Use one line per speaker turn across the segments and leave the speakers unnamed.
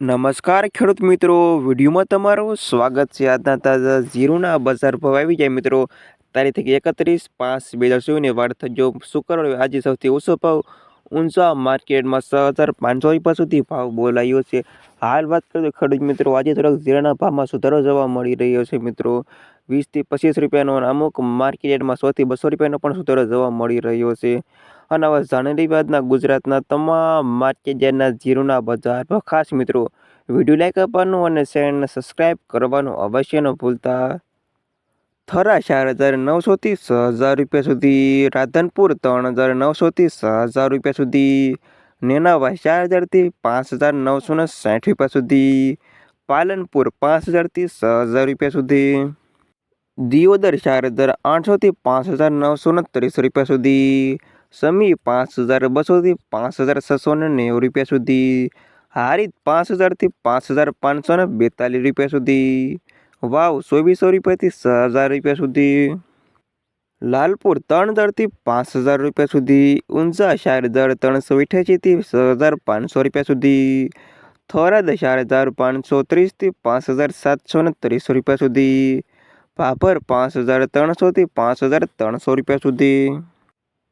નમસ્કાર ખેડૂત મિત્રો, વિડીયોમાં તમારું સ્વાગત છે આજના તાજા ઝીરોના બજાર ભાવ આવી જાય મિત્રો. તારીખ એકત્રીસ પાંચ બે હજાર ચોવીસને વાર થજો શુક્રવારે આજે સૌથી ઓછો ભાવ ઊંચા માર્કેટમાં છ હજાર પાંચસો રૂપિયા સુધી ભાવ બોલાયો છે. હાલ વાત કરીએ ખેડૂત મિત્રો, આજે થોડાક ઝીરાના ભાવમાં સુધારો જોવા મળી રહ્યો છે મિત્રો. વીસથી પચીસ રૂપિયાનો અમુક માર્કેટમાં સોથી બસો રૂપિયાનો પણ સુધારો જોવા મળી રહ્યો છે. અને હવે જાણેલી બાદના ગુજરાતના તમામ માર્કેટ યાર્ડના જીરુના બજાર ખાસ મિત્રો, વીડિયો લાઈક આપવાનું અને ચેનલને સબસ્ક્રાઈબ કરવાનું અવશ્ય ન ભૂલતા. થરા ચાર હજાર નવસોથી છ હજાર રૂપિયા સુધી, રાધનપુર ત્રણ હજાર નવસોથી છ હજાર રૂપિયા સુધી, નેનાવાઈ ચાર હજારથી પાંચ હજાર નવસો ને સાઠ રૂપિયા સુધી, પાલનપુર પાંચ હજારથી છ હજાર રૂપિયા સુધી, દિયોદર ચાર હજાર આઠસોથી પાંચ હજાર નવસો ને ત્રીસ રૂપિયા સુધી સમી પાંચ હજાર બસોથી પાંચ હજાર છસો ને નેવું રૂપિયા સુધી હારીત પાંચ હજારથી પાંચ હજાર પાંચસો ને બેતાલીસ રૂપિયા સુધી વાવ ચોવીસો રૂપિયાથી છ હજાર રૂપિયા સુધી લાલપુર ત્રણ હજારથી પાંચ હજાર રૂપિયા સુધી ઊંઝા ચાર હજાર ત્રણસો અઠ્યાસીથી છ હજાર પાંચસો રૂપિયા સુધી થરાદ ચાર હજાર પાંચસો ત્રીસથી પાંચ હજાર સાતસો ને ત્રીસ રૂપિયા સુધી ભાભર પાંચ હજાર ત્રણસોથી પાંચ હજાર ત્રણસો રૂપિયા સુધી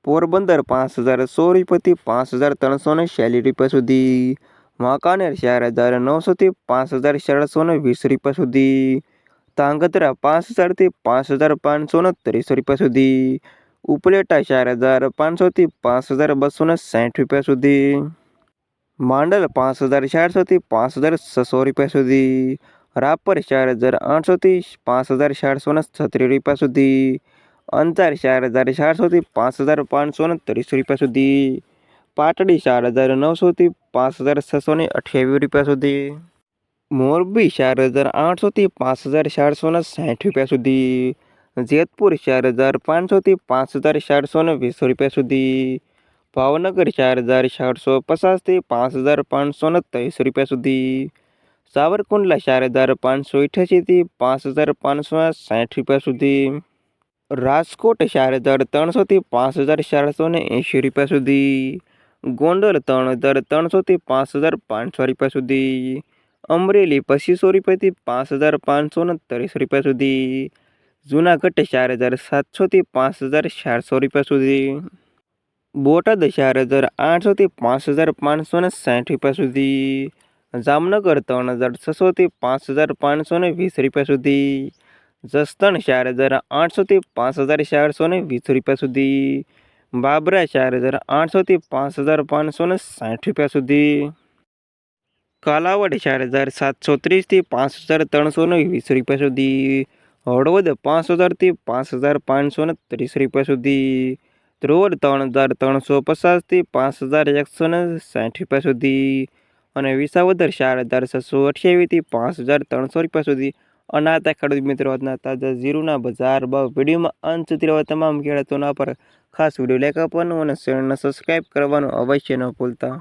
પોરબંદર પાંચ હજાર સો રૂપિયાથી પાંચ હજાર ત્રણસો ને ચાલીસ રૂપિયા સુધી. વાંકાનેર ચાર હજાર નવસોથી પાંચ હજાર ચારસો ને વીસ રૂપિયા સુધી. ધાંગધ્રા પાંચ હજારથી પાંચ હજાર પાંચસો ને ત્રીસ રૂપિયા સુધી. ઉપલેટા ચાર હજાર પાંચસોથી પાંચ હજાર બસો ને સાઠ રૂપિયા સુધી. માંડલ પાંચ હજાર ચારસોથી પાંચ હજાર છસો રૂપિયા સુધી. રાપર ચાર હજાર આઠસોથી પાંચ હજાર ચારસો ને છત્રીસ રૂપિયા સુધી. અંતર ચાર હજાર ચારસોથી પાંચ હજાર પાંચસો ને ત્રીસ રૂપિયા સુધી. પાટડી ચાર હજાર નવસોથી પાંચ હજાર છસો ને અઠ્યાવીસ રૂપિયા સુધી. મોરબી ચાર હજાર આઠસોથી પાંચ હજાર ચારસો ને સાઠ રૂપિયા સુધી. જેતપુર ચાર હજાર પાંચસોથી પાંચ હજાર ચારસો ને વીસ રૂપિયા સુધી. ભાવનગર ચાર હજાર ચારસો પચાસથી પાંચ હજાર પાંચસો ને ત્રીસ રૂપિયા સુધી. સાવરકુંડલા ચાર હજાર પાંચસો અઠ્યાસીથી પાંચ હજાર પાંચસો સાઠ રૂપિયા સુધી. રાજકોટ ચાર હજાર ત્રણસોથી પાંચ હજાર ચારસો ને એંશી રૂપિયા સુધી. ગોંડલ ત્રણ હજાર ત્રણસોથી પાંચ હજાર પાંચસો રૂપિયા સુધી. અમરેલી પચીસો રૂપિયાથી પાંચ હજાર પાંચસો ને ત્રીસ રૂપિયા સુધી. જૂનાગઢ ચાર હજાર સાતસોથી પાંચ હજાર ચારસો રૂપિયા સુધી. બોટાદ ચાર હજાર આઠસોથી પાંચ હજાર પાંચસો ને સાઠ રૂપિયા સુધી. જામનગર ત્રણ હજાર છસોથી પાંચ હજાર પાંચસો વીસ રૂપિયા સુધી. જસદણ ચાર હજાર આઠસોથી પાંચ હજાર ચારસો ને વીસ રૂપિયા સુધી. બાબરા ચાર હજાર આઠસોથી પાંચ હજાર પાંચસો ને સાઠ રૂપિયા સુધી. કાલાવડ ચાર હજાર સાતસો ત્રીસથી પાંચ હજાર ત્રણસો ને વીસ રૂપિયા સુધી. હળવદ પાંચ હજારથી પાંચ હજાર પાંચસો ને ત્રીસ રૂપિયા સુધી. ધ્રુવડ ત્રણ હજાર ત્રણસો પચાસથી પાંચ હજાર એકસો ને સાઠ રૂપિયા સુધી. અને વિસાવદર ચાર હજાર છસો અઠ્યાવીસથી પાંચ હજાર ત્રણસો રૂપિયા સુધી. અનાતા ખેડૂત મિત્રો, આજના તાજા ઝીરુના બજાર ભાવ વિડીયોમાં અંત સુધી રહેવા તમામ ખેડૂતોના પર ખાસ વીડિયો લાઈક આપવાનું અને ચેનલને સબસ્ક્રાઈબ કરવાનું અવશ્ય ન ભૂલતા.